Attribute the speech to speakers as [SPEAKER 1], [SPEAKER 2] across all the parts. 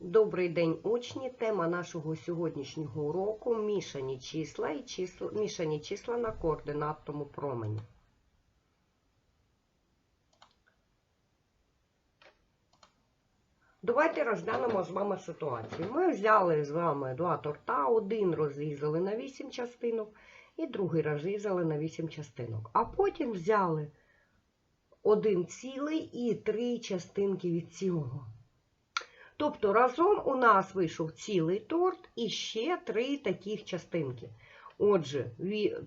[SPEAKER 1] Добрий день, учні. Тема нашого сьогоднішнього уроку мішані числа і числа, мішані числа на координатному промені. Давайте розглянемо з вами ситуацію. Ми взяли з вами два торта, один розрізали на 8 частинок і другий розрізали на 8 частинок. А потім взяли один цілий і три частинки від цілого. Тобто разом у нас вийшов цілий торт і ще три таких частинки. Отже,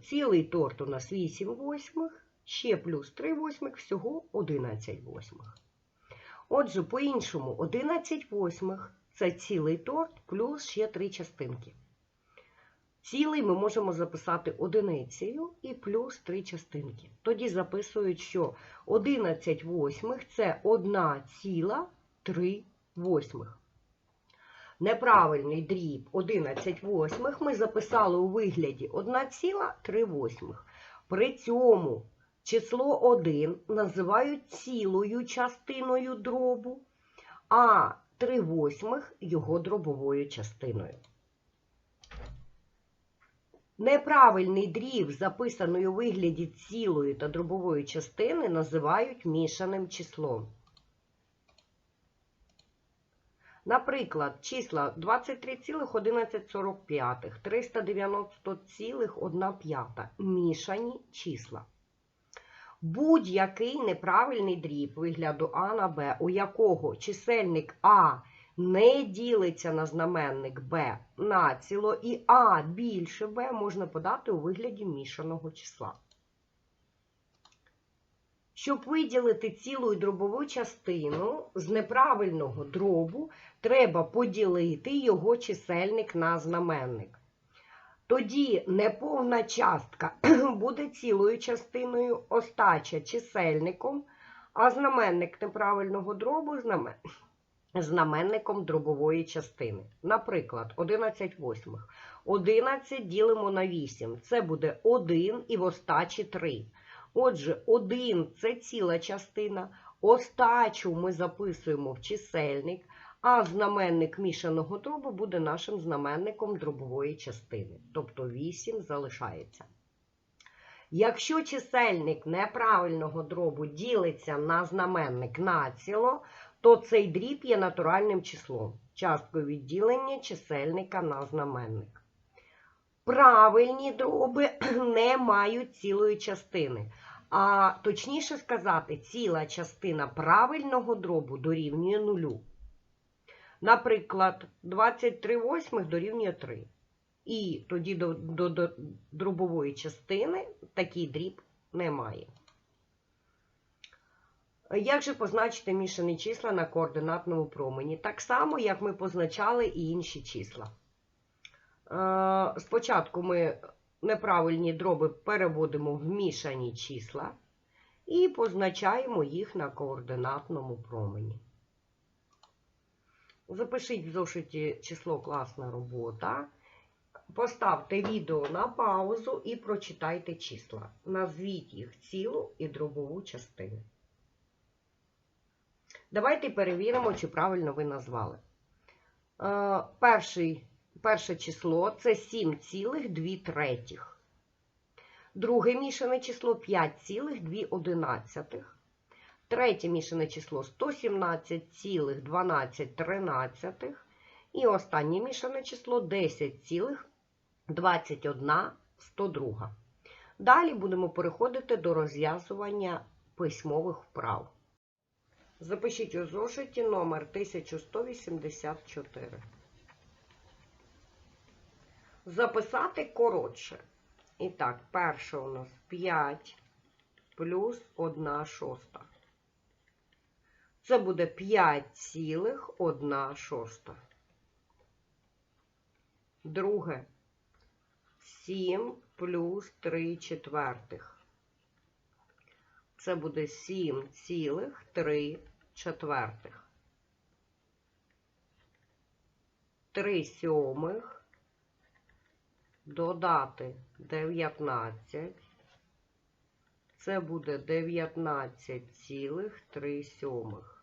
[SPEAKER 1] цілий торт у нас 8 восьмих, ще плюс 3 восьмих, всього 11 восьмих. Отже, по-іншому, 11 восьмих це цілий торт плюс ще три частинки. Цілий ми можемо записати одиницею і плюс три частинки. Тоді записують, що 11 восьмих це 1 ціла 3 восьмих. Неправильний дріб 11 восьмих ми записали у вигляді 1,3 восьмих. При цьому число 1 називають цілою частиною дробу, а 3 восьмих його дробовою частиною. Неправильний дріб, записаний у вигляді цілої та дробової частини, називають мішаним числом. Наприклад, числа 23,1145, 390,1 мішані числа. Будь-який неправильний дріб вигляду А на Б, у якого чисельник А не ділиться на знаменник Б націло і А більше Б можна подати у вигляді мішаного числа. Щоб виділити цілу і дробову частину з неправильного дробу, треба поділити його чисельник на знаменник. Тоді неповна частка буде цілою частиною, остача чисельником, а знаменник неправильного дробу знаменником дробової частини. Наприклад, 11 восьмих. 11 ділимо на 8. Це буде 1 і в остачі 3. Отже, 1 це ціла частина, остачу ми записуємо в чисельник, а знаменник мішаного дробу буде нашим знаменником дробової частини. Тобто 8 залишається. Якщо чисельник неправильного дробу ділиться на знаменник націло, то цей дріб є натуральним числом, часткою відділення чисельника на знаменник. Правильні дроби не мають цілої частини. А точніше сказати, ціла частина правильного дробу дорівнює нулю. Наприклад, 23 восьмих дорівнює 3. І тоді до, до, до дробової частини такий дріб немає. Як же позначити мішані числа на координатному промені? Так само, як ми позначали і інші числа. Е, Спочатку ми неправильні дроби переводимо в мішані числа і позначаємо їх на координатному промені. Запишіть в зошиті число класна робота. Поставте відео на паузу і прочитайте числа. Назвіть їх цілу і дробову частину. Давайте перевіримо, чи правильно ви назвали. Е, перший, перше число це 7,2 третіх. Друге мішане число 5,2. Третє мішане число 117,12. І останнє мішане число 10,21. Далі будемо переходити до розв'язування письмових вправ. Запишіть у зошиті номер 1184. Записати коротше. І так, перше у нас 5 плюс 1 шоста. Це буде 5,1 шоста. Друге 7 плюс 3 четвертих. Це буде 7,3 четвертих. 3 сьомих додати 19. Це буде 19,3 сьомих.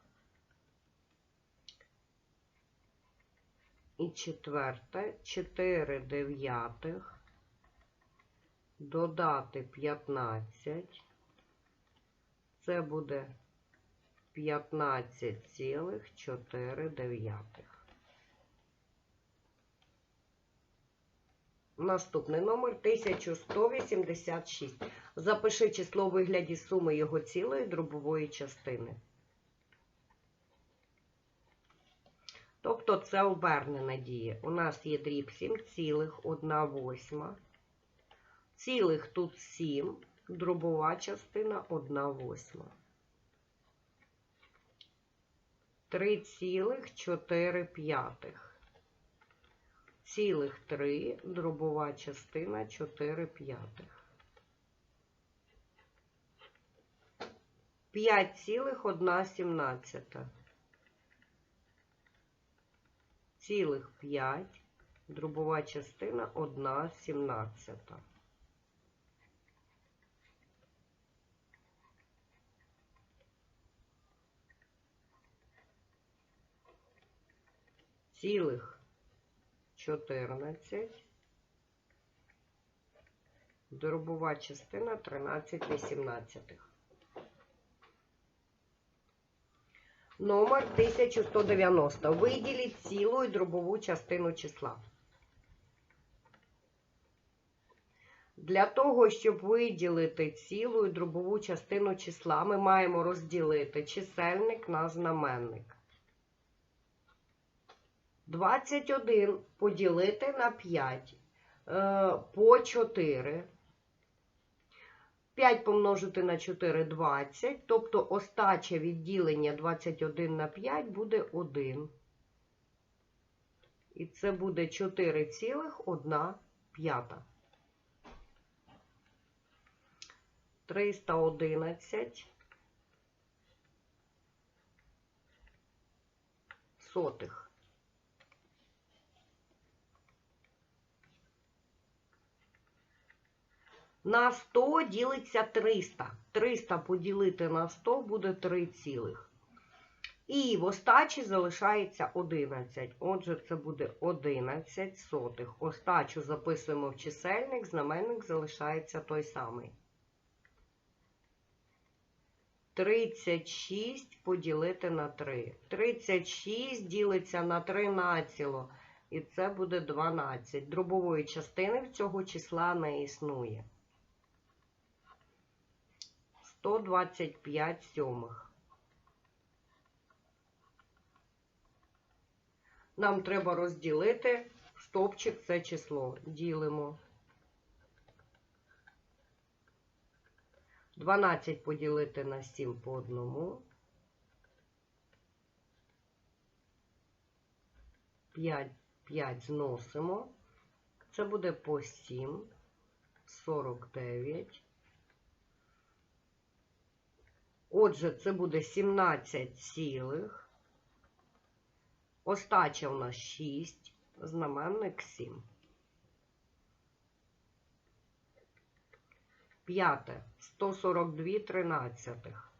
[SPEAKER 1] і четверте 4 дев'ятих додати 15. Це буде 15,4 дев'ятих. Наступний номер 1186. Запиши число у вигляді суми його цілої дробової частини. Тобто це обернена дія. У нас є дріб 7 цілих 1 восьма. Цілих тут 7, дробова частина 1 восьма. 3,4 п'ятих. Цілих 3, дробова частина 4 п'ятих. 5,1 сімнадцята. Цілих 5, дробова частина 1 сімнадцята. Цілих 14, дробова частина 13 вісімнадцятих. Номер 1190. Виділіть цілу і дробову частину числа. Для того, щоб виділити цілу і дробову частину числа, ми маємо розділити чисельник на знаменник. 21 поділити на 5 е, по 4. 5 помножити на 4 – 20, тобто остача відділення 21 на 5 буде 1. І це буде 4,1 п'ята. 311 сотих. На 100 ділиться 300. 300 поділити на 100 буде 3 цілих. І в остачі залишається 11. Отже, це буде 11 сотих. Остачу записуємо в чисельник, знаменник залишається той самий. 36 поділити на 3. 36 ділиться на 3 націло. І це буде 12. Дробової частини в цього числа не існує. 125 сьомих. Нам треба розділити стовпчик це число. Ділимо. 12 поділити на 7 по одному. 5, 5 зносимо. Це буде по 7, 49. Отже, це буде 17 цілих. Остача у нас 6, знаменник 7. П'яте 142 тринадцятих.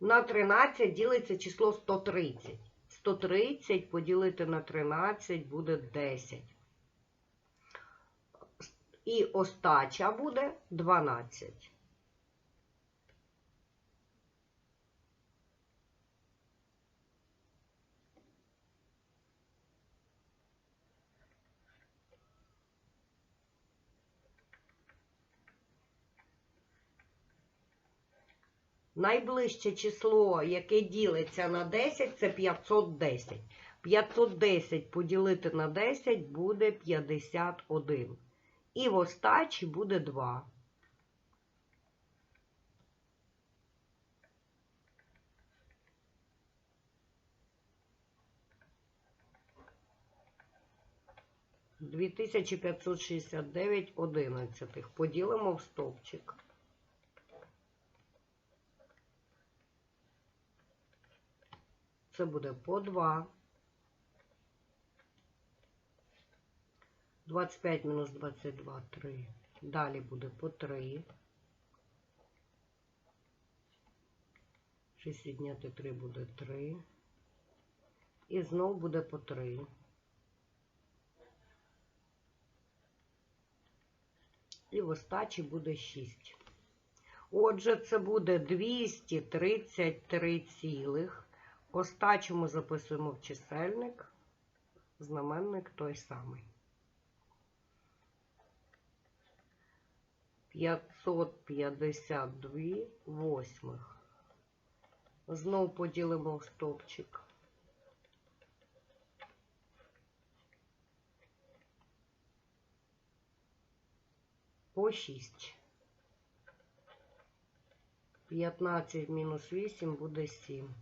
[SPEAKER 1] На 13 ділиться число 130. 130 поділити на 13 буде 10. І остача буде 12. Найближче число, яке ділиться на 10, це 510. 510 поділити на 10 буде 51. І в остачі буде 2. Дві тисячі п'ятсот шістдесят дев'ять одинадцятих. Поділимо в стовпчик. Це буде по 2. 25 мінус 22 – 3. Далі буде по 3. 6 відняти 3 буде 3. І знов буде по 3. І в остачі буде 6. Отже, це буде 233 цілих. Остачу ми записуємо в чисельник. Знаменник той самий. 552 восьмих. Знов поділимо в стовпчик. По 6. 15 мінус 8 буде 7.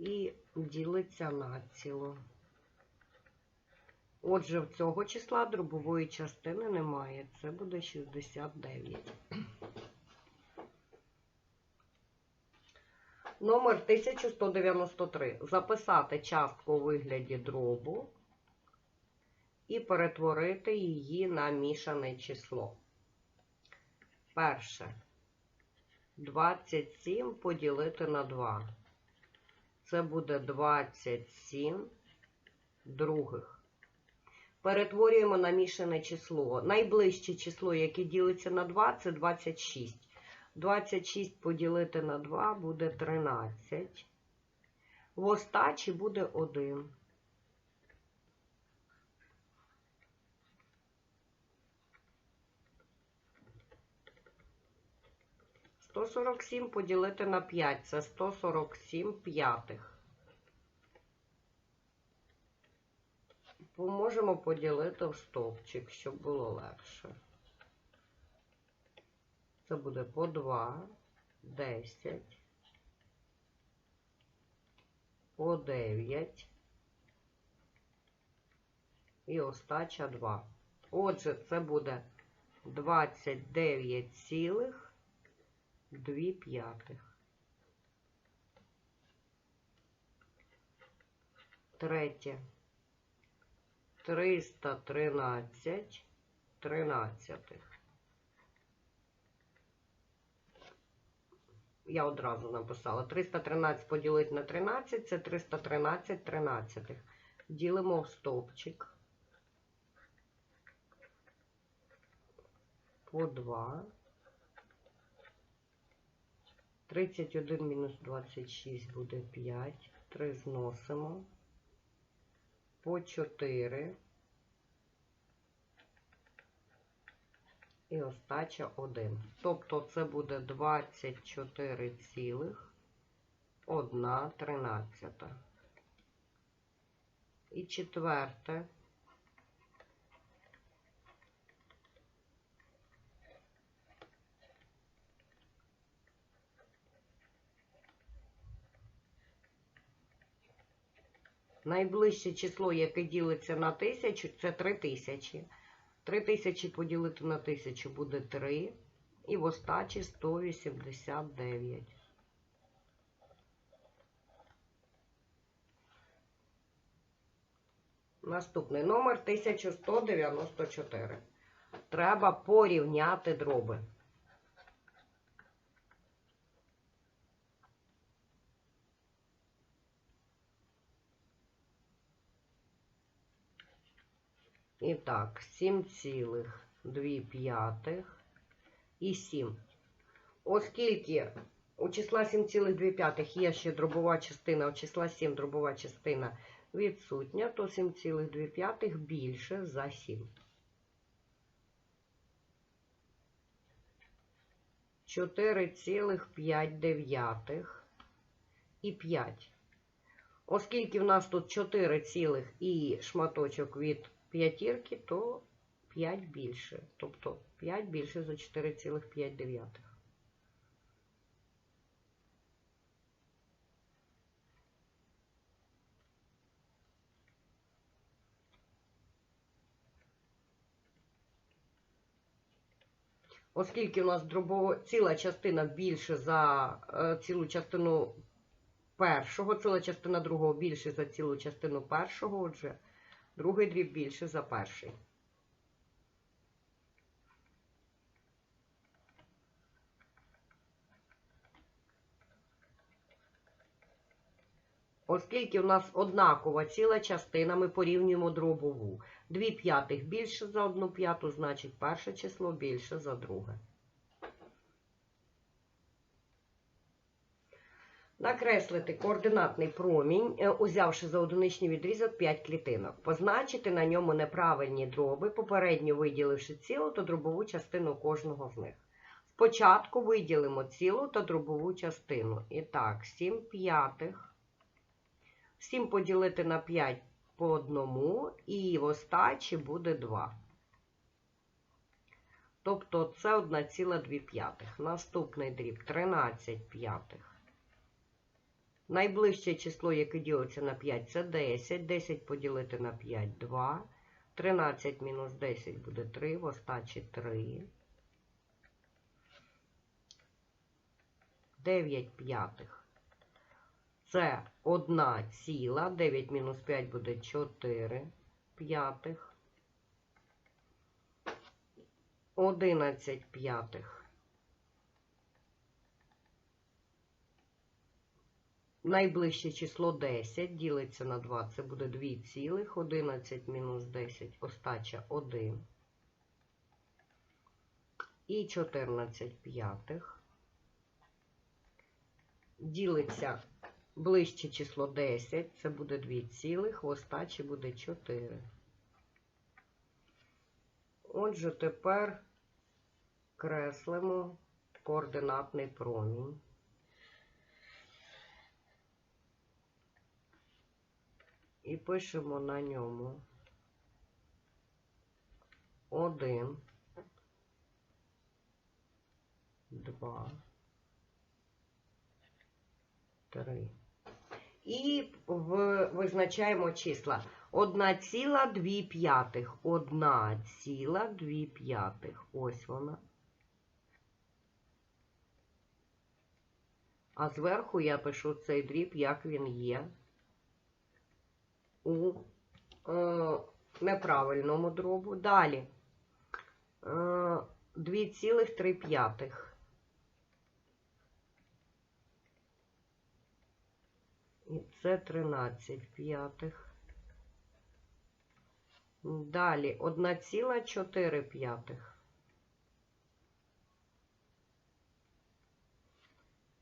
[SPEAKER 1] І ділиться на ціло. Отже, в цього числа дробової частини немає. Це буде 69. Номер 1193. Записати частку у вигляді дробу і перетворити її на мішане число. Перше. 27 поділити на 2. Це буде 27 других. Перетворюємо на мішане число. Найближче число, яке ділиться на 2, це 26. 26 поділити на 2 буде 13. В остачі буде 1. Сто сорок поділити на 5 це 147 п'ятих. Можемо поділити в стовпчик, щоб було легше. Це буде по 2, 10, по 9 і остача 2. Отже, це буде 29 цілих 2 п'ятих. Третє. 313 тринадцятих. Я одразу написала. 313 поділити на 13 це 313 тринадцятих. Ділимо в стовпчик. По 2. 31 мінус 26 буде 5. 3 зносимо. По 4. І остача 1. Тобто це буде 24 цілих 1 тринадцята. І четверте. Найближче число, яке ділиться на тисячу, це 3000. 3000 поділити на 1000 буде 3. І в остачі 189. Наступний номер 1194. Треба порівняти дроби. І так, 7,2 і 7. Оскільки у числа 7,2 є ще дробова частина, у числа 7 дробова частина відсутня, то 7,2 більше за 7. 4,5 і 5. Оскільки в нас тут 4 цілих і шматочок від п'ятірки, то 5 більше. Тобто 5 більше за 4,5. Оскільки у нас дробово ціла частина більше за е, цілу частину першого, ціла частина другого більше за цілу частину першого, отже, Другий дріб більше за перший. Оскільки у нас однакова ціла частина, ми порівнюємо дробову. Дві п'ятих більше за одну п'яту, значить перше число більше за друге. Накреслити координатний промінь, е, узявши за одиничний відрізок 5 клітинок. Позначити на ньому неправильні дроби, попередньо виділивши цілу та дробову частину кожного з них. Спочатку виділимо цілу та дробову частину. І так, 7 п'ятих. 7 поділити на 5 по одному, і в остачі буде 2. Тобто це 1,2 п'ятих. Наступний дріб 13 п'ятих. Найближче число, яке ділиться на 5, це 10. 10 поділити на 5 2. 13 мінус 10 буде 3, в остачі 3. 9 п'ятих. Це 1 ціла. 9 мінус 5 буде 4 п'ятих. 11 п'ятих. Найближче число 10 ділиться на 2, це буде 2 цілих, 11 мінус 10, остача 1. І 14 п'ятих. Ділиться ближче число 10, це буде 2 цілих, остачі буде 4. Отже, тепер креслимо координатний промінь. І пишемо на ньому 1, 2, 3. І визначаємо числа. 1,2 п'ятих. 1,2 п'ятих. Ось вона. А зверху я пишу цей дріб, як він є у е, неправильному дробу. Далі е, 2,3 п'ятих. І це 13 п'ятих. Далі 1,4 п'ятих.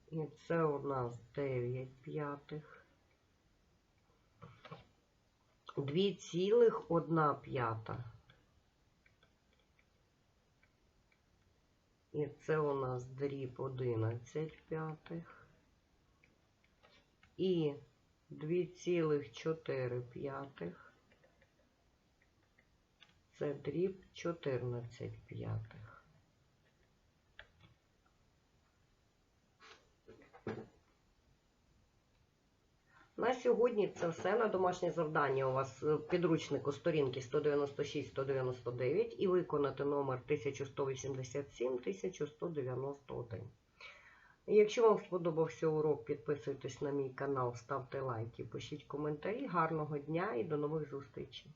[SPEAKER 1] І це у нас 9 п'ятих. 2,1 п'ята. І це у нас дріб 11 п'ятих. І 2,4 п'ятих. Це дріб 14 п'ятих. На сьогодні це все на домашнє завдання. У вас в підручнику сторінки 196-199 і виконати номер 1187-1191. Якщо вам сподобався урок, підписуйтесь на мій канал, ставте лайки, пишіть коментарі. Гарного дня і до нових зустрічей!